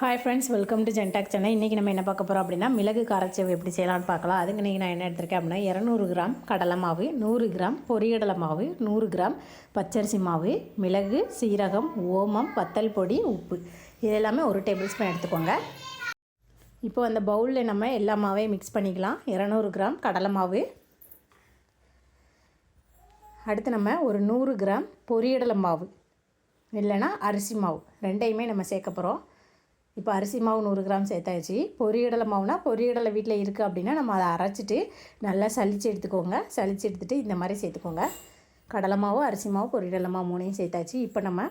Hi friends welcome to ஜென்டாக் channel இன்றைக்கி நம்ம என்ன பார்க்க போகிறோம் அப்படின்னா மிளகு காரச்சேவு எப்படி செய்யலாம்னு பார்க்கலாம். அதுக்கு நீங்கள் நான் என்ன எடுத்திருக்கேன் அப்படின்னா இரநூறு கிராம் கடலை மாவு நூறு கிராம் பொரியடலை மாவு நூறு கிராம் பச்சரிசி மாவு மிளகு சீரகம் ஓமம் வத்தல் பொடி உப்பு. இது எல்லாமே ஒரு டேபிள் ஸ்பூன் எடுத்துக்கோங்க. இப்போ அந்த பவுலில் நம்ம எல்லா மாவையும் மிக்ஸ் பண்ணிக்கலாம். இரநூறு கிராம் கடலை மாவு. அடுத்து நம்ம ஒரு நூறு கிராம் பொரியடலை மாவு. இல்லைன்னா அரிசி மாவு. ரெண்டையுமே நம்ம சேர்க்க போகிறோம் இப்போ அரிசி மாவு நூறு கிராம் சேர்த்தாச்சு. பொரியடலை மாவுனா பொரியடலை வீட்டில் இருக்குது அப்படின்னா நம்ம அதை அரைச்சிட்டு நல்லா சளிச்சு எடுத்துக்கோங்க. சளிச்சு எடுத்துகிட்டு இந்த மாதிரி சேர்த்துக்கோங்க. கடலை மாவு அரிசி மாவு பொரியடலை மாவு மூணையும் சேர்த்தாச்சு. இப்போ நம்ம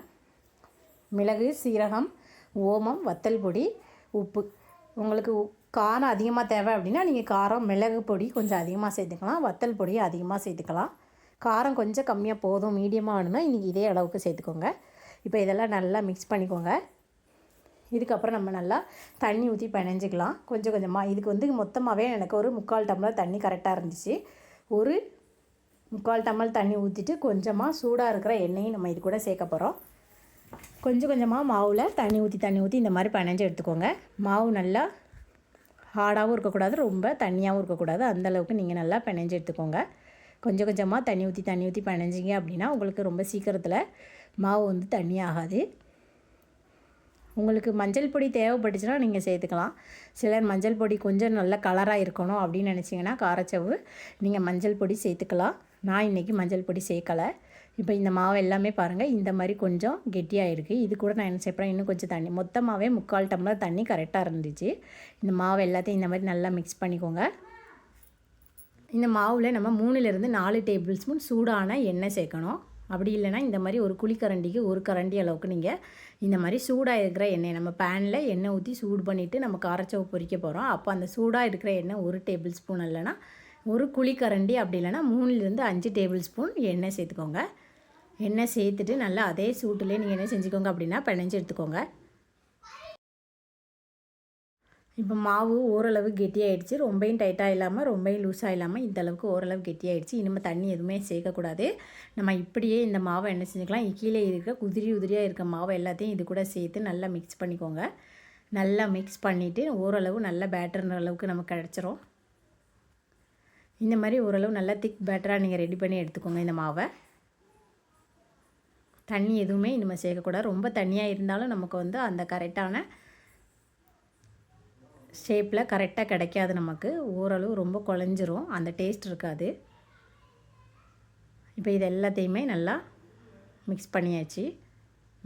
மிளகு சீரகம் ஓமம் வத்தல் பொடி உப்பு. உங்களுக்கு உ- காரம் அதிகமாக தேவை அப்படின்னா நீங்கள் காரம் மிளகு பொடி கொஞ்சம் அதிகமாக சேர்த்துக்கலாம். வத்தல் பொடி அதிகமாக சேர்த்துக்கலாம். காரம் கொஞ்சம் கம்மியாக போதும் மீடியமாக வேணும்னா இன்றைக்கி இதே அளவுக்கு சேர்த்துக்கோங்க. இப்போ இதெல்லாம் நல்லா மிக்ஸ் பண்ணிக்கோங்க. இதுக்கப்புறம் நம்ம நல்லா தண்ணி ஊற்றி பிணைஞ்சிக்கலாம். கொஞ்சம் கொஞ்சமாக இதுக்கு வந்து மொத்தமாகவே எனக்கு ஒரு முக்கால் டம்ளர் தண்ணி கரெக்டாக இருந்துச்சு. ஒரு முக்கால் டம்ளர் தண்ணி ஊற்றிட்டு கொஞ்சமாக சூடாக இருக்கிற எண்ணெயும் நம்ம இது கூட சேர்க்க போகிறோம் கொஞ்சம் கொஞ்சமாக மாவில் தண்ணி ஊற்றி தண்ணி ஊற்றி இந்த மாதிரி பிணைஞ்சு எடுத்துக்கோங்க. மாவு நல்லா ஹார்டாகவும் இருக்கக்கூடாது ரொம்ப தண்ணியாகவும் இருக்கக்கூடாது. அந்தளவுக்கு நீங்கள் நல்லா பிணைஞ்சு எடுத்துக்கோங்க. கொஞ்சம் கொஞ்சமாக தண்ணி ஊற்றி தண்ணி ஊற்றி பிணைஞ்சிங்க அப்படின்னா உங்களுக்கு ரொம்ப சீக்கிரத்தில் மாவு வந்து தண்ணி ஆகாது. உங்களுக்கு மஞ்சள் பொடி தேவைப்பட்டுச்சுன்னா நீங்கள் சேர்த்துக்கலாம். சிலர் மஞ்சள் பொடி கொஞ்சம் நல்ல கலராக இருக்கணும் அப்படின்னு நினச்சிங்கன்னா காரச்சவு நீங்கள் மஞ்சள் பொடி சேர்த்துக்கலாம். நான் இன்றைக்கி மஞ்சள் பொடி சேர்க்கலை. இப்போ இந்த மாவு எல்லாமே பாருங்கள் இந்த மாதிரி கொஞ்சம் கெட்டியாக இருக்குது இது கூட நான் என்ன செய்யப்பறேன் இன்னும் கொஞ்சம் தண்ணி மொத்தமாகவே முக்கால் டம்ளர் தண்ணி கரெக்டாக இருந்துச்சு. இந்த மாவு எல்லாத்தையும் இந்த மாதிரி நல்லா மிக்ஸ் பண்ணிக்கோங்க. இந்த மாவில் நம்ம மூணுலேருந்து நாலு டேபிள் ஸ்பூன் சூடான எண்ணெய் சேர்க்கணும். அப்படி இல்லைன்னா இந்த மாதிரி ஒரு குழிக்கரண்டிக்கு ஒரு கரண்டி அளவுக்கு நீங்கள் இந்த மாதிரி சூடாக இருக்கிற எண்ணெய் நம்ம பேனில் எண்ணெய் ஊற்றி சூடு பண்ணிவிட்டு நம்ம காரச்சவு பொறிக்க போகிறோம் அப்போ அந்த சூடாக இருக்கிற எண்ணெய் ஒரு டேபிள் ஸ்பூன் இல்லைன்னா ஒரு குழிக்கரண்டி அப்படி இல்லைன்னா மூணுலேருந்து அஞ்சு டேபிள் ஸ்பூன் எண்ணெய் சேர்த்துக்கோங்க. எண்ணெய் சேர்த்துட்டு நல்லா அதே சூட்டுலேயே நீங்கள் என்ன செஞ்சுக்கோங்க அப்படின்னா பிணைஞ்சு எடுத்துக்கோங்க. இப்போ மாவு ஓரளவு கெட்டியாயிடுச்சு. ரொம்பையும் டைட்டாக இல்லாமல் ரொம்பையும் லூஸாக இல்லாமல் இந்தளவுக்கு ஓரளவு கெட்டியாயிடுச்சு. இனிமேல் தண்ணி எதுவுமே சேர்க்கக்கூடாது. நம்ம இப்படியே இந்த மாவை என்ன செஞ்சுக்கலாம்? கீழே இருக்க குதிரி உதிரியாக இருக்க மாவை எல்லாத்தையும் இது கூட சேர்த்து நல்லா மிக்ஸ் பண்ணிக்கோங்க. நல்லா மிக்ஸ் பண்ணிவிட்டு ஓரளவு நல்ல பேட்டர்ன்ற அளவுக்கு நமக்கு கிடச்சிரும். இந்த மாதிரி ஓரளவு நல்லா திக் பேட்டராக நீங்கள் ரெடி பண்ணி எடுத்துக்கோங்க இந்த மாவை. தண்ணி எதுவுமே இனிமேல் சேர்க்கக்கூடாது. ரொம்ப தண்ணியாக இருந்தாலும் நமக்கு வந்து அந்த கரெக்டான ஷேப்பில் கரெக்டாக கிடைக்காது நமக்கு. ஓரளவு ரொம்ப குழஞ்சிரும். அந்த டேஸ்ட் இருக்காது. இப்போ இது எல்லாத்தையுமே நல்லா மிக்ஸ் பண்ணியாச்சு.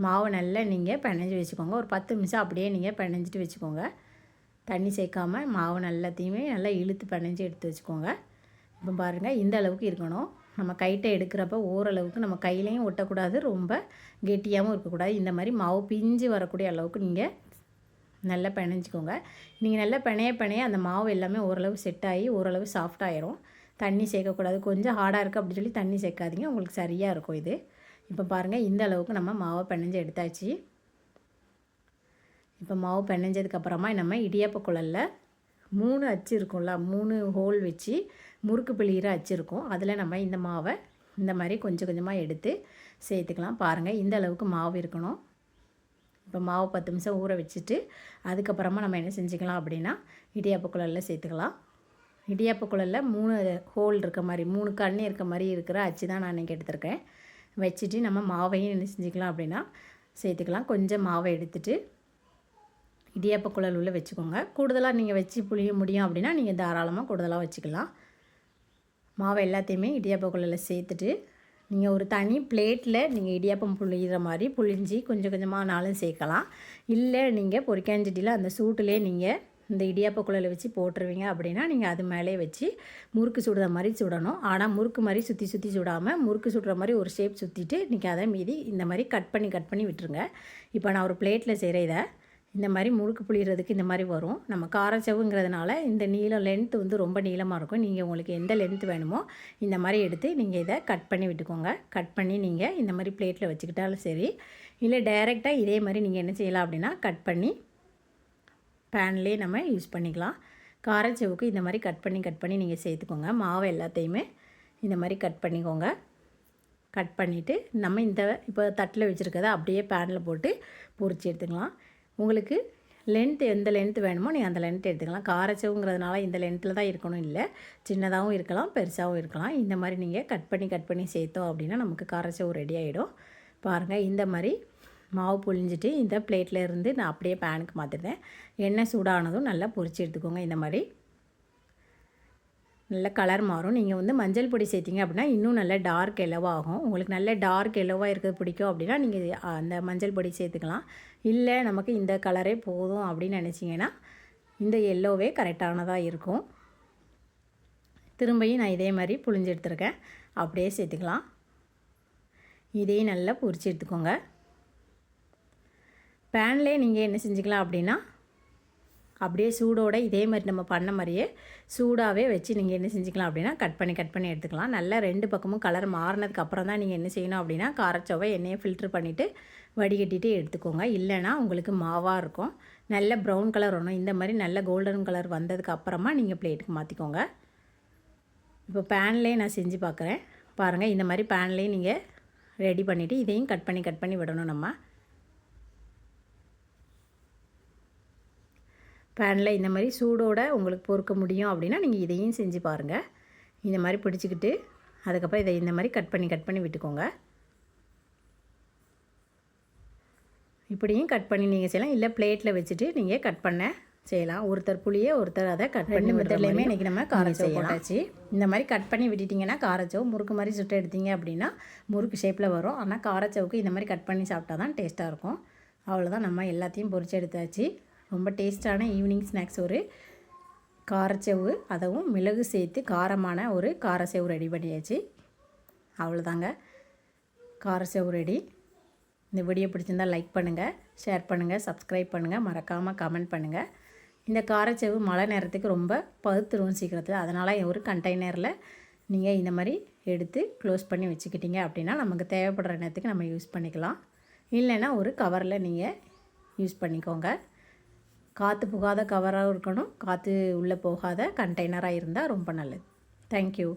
மாவு நல்லா நீங்கள் பிணைஞ்சி வச்சுக்கோங்க. ஒரு பத்து நிமிஷம் அப்படியே நீங்கள் பிணைஞ்சிட்டு வச்சுக்கோங்க. தண்ணி சேர்க்காம மாவு நல்லாத்தையுமே நல்லா இழுத்து பிணைஞ்சி எடுத்து வச்சுக்கோங்க. இப்போ பாருங்கள் இந்த அளவுக்கு இருக்கணும். நம்ம கைட்டை எடுக்கிறப்ப ஓரளவுக்கு நம்ம கையிலையும் ஒட்டக்கூடாது. ரொம்ப கெட்டியாகவும் இருக்கக்கூடாது. இந்த மாதிரி மாவு பிஞ்சு வரக்கூடிய அளவுக்கு நீங்கள் நல்லா பிணைஞ்சிக்கோங்க. நீங்கள் நல்லா பிணைய பிணைய அந்த மாவு எல்லாமே ஓரளவு செட் ஆகி ஓரளவு சாஃப்ட் ஆயிரும். தண்ணி சேர்க்கக்கூடாது. கொஞ்சம் ஹார்டாக இருக்குது அப்படின்னு சொல்லி தண்ணி சேர்க்காதீங்க. உங்களுக்கு சரியாக இருக்கும் இது. இப்போ பாருங்கள் இந்த அளவுக்கு நம்ம மாவை பிணைஞ்சு எடுத்தாச்சு. இப்போ மாவு பிணைஞ்சதுக்கப்புறமா நம்ம இடியாப்ப குழலில் மூணு அச்சு இருக்கும்ல மூணு ஹோல் வச்சு முறுக்கு பிழிகிற அச்சு இருக்கும். அதில் நம்ம இந்த மாவை இந்த மாதிரி கொஞ்சம் கொஞ்சமாக எடுத்து சேர்த்துக்கலாம். பாருங்கள் இந்த அளவுக்கு மாவு இருக்கணும். இப்போ மாவு பத்து நிமிஷம் ஊற வச்சுட்டு அதுக்கப்புறமா நம்ம என்ன செஞ்சுக்கலாம் அப்படின்னா இடியாப்ப குழலில் சேர்த்துக்கலாம். இடியாப்ப குழலில் மூணு ஹோல் இருக்க மாதிரி மூணு கண்ணி இருக்க மாதிரி இருக்கிற அச்சு தான் நான் இன்றைக்கி எடுத்திருக்கேன். வச்சுட்டு நம்ம மாவையும் என்ன செஞ்சுக்கலாம் அப்படின்னா சேர்த்துக்கலாம். கொஞ்சம் மாவை எடுத்துட்டு இடியாப்ப குழல் உள்ளே வச்சுக்கோங்க. கூடுதலாக நீங்கள் வச்சு புளிய முடியும் அப்படின்னா நீங்கள் தாராளமாக கூடுதலாக வச்சுக்கலாம். மாவை எல்லாத்தையுமே இடியாப்ப குழலில் சேர்த்துட்டு நீங்கள் ஒரு தனி பிளேட்டில் நீங்கள் இடியாப்பம் புளிகிற மாதிரி புளிஞ்சு கொஞ்சம் கொஞ்சமாக நாளும் சேர்க்கலாம். இல்லை நீங்கள் பொறிக்காஞ்சட்டியில் அந்த சூட்டிலே நீங்கள் இந்த இடியாப்ப குழலை வச்சு போட்டுருவீங்க அப்படின்னா நீங்கள் அது மேலே வச்சு முறுக்கு சுடுற மாதிரி சுடணும். ஆனால் முறுக்கு மாதிரி சுற்றி சுற்றி சுடாமல் முறுக்கு சுடுற மாதிரி ஒரு ஷேப் சுற்றிட்டு நீங்கள் அதை மீதி இந்த மாதிரி கட் பண்ணி கட் பண்ணி விட்டுருங்க. இப்போ நான் ஒரு பிளேட்டில் செய்கிற இதை இந்த மாதிரி முழுக்கு புளிகிறதுக்கு இந்த மாதிரி வரும். நம்ம காரச்சவுங்கிறதுனால இந்த நீளம் லென்த்து வந்து ரொம்ப நீளமாக இருக்கும். நீங்கள் உங்களுக்கு எந்த லென்த் வேணுமோ இந்த மாதிரி எடுத்து நீங்கள் இதை கட் பண்ணி விட்டுக்கோங்க. கட் பண்ணி நீங்கள் இந்த மாதிரி பிளேட்டில் வச்சுக்கிட்டாலும் சரி இல்லை டைரெக்டாக இதே மாதிரி நீங்கள் என்ன செய்யலாம் அப்படின்னா கட் பண்ணி பேன்லேயே நம்ம யூஸ் பண்ணிக்கலாம். காரச்சவுக்கு இந்த மாதிரி கட் பண்ணி கட் பண்ணி நீங்கள் சேர்த்துக்கோங்க. மாவு எல்லாத்தையுமே இந்த மாதிரி கட் பண்ணிக்கோங்க. கட் பண்ணிவிட்டு நம்ம இந்த இப்போ தட்டில் வச்சுருக்கதை அப்படியே பேனில் போட்டு பொறிச்சு எடுத்துக்கலாம். உங்களுக்கு லென்த் எந்த லென்த் வேணுமோ நீங்கள் அந்த லென்த் எடுத்துக்கலாம். காரச்சவுங்கிறதுனால இந்த லென்த்தில் தான் இருக்கணும் இல்லை. சின்னதாகவும் இருக்கலாம் பெருசாகவும் இருக்கலாம். இந்த மாதிரி நீங்கள் கட் பண்ணி கட் பண்ணி சேர்த்தோம் அப்படின்னா நமக்கு காரச்சவு ரெடி ஆகிடும் பாருங்கள் இந்த மாதிரி மாவு புழிஞ்சிட்டு இந்த பிளேட்டில் இருந்து நான் அப்படியே பேனுக்கு மாற்றிட்டேன் எண்ணெய் சூடானதும் நல்லா பொரிச்சு எடுத்துக்கோங்க. இந்த மாதிரி நல்ல கலர் மாறும். நீங்கள் வந்து மஞ்சள் பொடி சேர்த்திங்க அப்படின்னா இன்னும் நல்ல டார்க் எல்லோவாகும் உங்களுக்கு நல்ல டார்க் எல்லோவாக இருக்கிறது பிடிக்கும் அப்படின்னா நீங்கள் அந்த மஞ்சள் பொடி சேர்த்துக்கலாம். இல்லை நமக்கு இந்த கலரே போதும் அப்படின்னு நினச்சிங்கன்னா இந்த எல்லோவே கரெக்டானதாக இருக்கும். திரும்பியும் நான் இதே மாதிரி புழிஞ்சு எடுத்துருக்கேன். அப்படியே சேர்த்துக்கலாம். இதையும் நல்லா பொரிச்சு எடுத்துக்கோங்க. பேன்லேயே நீங்கள் என்ன செஞ்சுக்கலாம் அப்படின்னா அப்படியே சூடோடு இதே மாதிரி நம்ம பண்ண மாதிரியே சூடாகவே வச்சு நீங்கள் என்ன செஞ்சுக்கலாம் அப்படின்னா கட் பண்ணி கட் பண்ணி எடுத்துக்கலாம். நல்லா ரெண்டு பக்கமும் கலர் மாறினதுக்கு அப்புறம் தான் நீங்கள் என்ன செய்யணும் அப்படின்னா காரச்சோவை எண்ணெயை ஃபில்ட்ரு பண்ணிவிட்டு வடிகட்டிட்டு எடுத்துக்கோங்க. இல்லைனா உங்களுக்கு மாவாக இருக்கும். நல்ல ப்ரௌன் கலர் வரணும். இந்த மாதிரி நல்ல கோல்டன் கலர் வந்ததுக்கு அப்புறமா நீங்கள் பிளேட்டுக்கு மாற்றிக்கோங்க இப்போ பேன்லேயே நான் செஞ்சு பார்க்குறேன் பாருங்கள் இந்த மாதிரி பேன்லேயே நீங்கள் ரெடி பண்ணிவிட்டு இதையும் கட் பண்ணி கட் பண்ணி விடணும் நம்ம. பேனில் இந்த மாதிரி சூடோடு உங்களுக்கு பொறுக்க முடியும் அப்படின்னா நீங்கள் இதையும் செஞ்சு பாருங்கள் இந்த மாதிரி பிடிச்சிக்கிட்டு அதுக்கப்புறம் இதை இந்த மாதிரி கட் பண்ணி கட் பண்ணி விட்டுக்கோங்க. இப்படியும் கட் பண்ணி நீங்கள் செய்யலாம். இல்லை பிளேட்டில் வச்சுட்டு நீங்கள் கட் பண்ண செய்யலாம். ஒருத்தர் புளியை ஒருத்தர் அதை கட் பண்ணி மெத்தட்லேயுமே இன்றைக்கி நம்ம காரச்சவு போட்டாச்சு. இந்த மாதிரி கட் பண்ணி விட்டுட்டிங்கன்னா காரச்சவு முறுக்கு மாதிரி சுட்டு எடுத்தீங்க அப்படின்னா முறுக்கு ஷேப்பில் வரும். ஆனால் காரச்சவுக்கு இந்த மாதிரி கட் பண்ணி சாப்பிட்டா தான் டேஸ்ட்டாக இருக்கும். அவ்வளோதான் நம்ம எல்லாத்தையும் பொரிச்சு எடுத்தாச்சு. ரொம்ப டேஸ்ட்டான ஈவினிங் ஸ்நாக்ஸ் ஒரு காரச்செவு அதுவும் மிளகு சேர்த்து காரமான ஒரு காரச்செவு ரெடி பண்ணியாச்சு. அவ்வளோதாங்க. காரச்செவு ரெடி. இந்த வீடியோ பிடிச்சிருந்தால் லைக் பண்ணுங்கள் ஷேர் பண்ணுங்கள் சப்ஸ்கிரைப் பண்ணுங்கள் மறக்காமல் கமெண்ட் பண்ணுங்கள் இந்த காரச்செவு மழை நேரத்துக்கு ரொம்ப பழுத்துருவோம் சீக்கிரத்தில் அதனால் ஒரு கண்டெய்னரில் நீங்கள் இந்த மாதிரி எடுத்து க்ளோஸ் பண்ணி வச்சுக்கிட்டீங்க அப்படின்னா நமக்கு தேவைப்படுற நேரத்துக்கு நம்ம யூஸ் பண்ணிக்கலாம். இல்லைன்னா ஒரு கவரில் நீங்கள் யூஸ் பண்ணிக்கோங்க. காற்று புகாத கவராகவும் இருக்கணும். காற்று உள்ளே போகாத கண்டெய்னராக இருந்தால் ரொம்ப நல்லது. தேங்க்யூ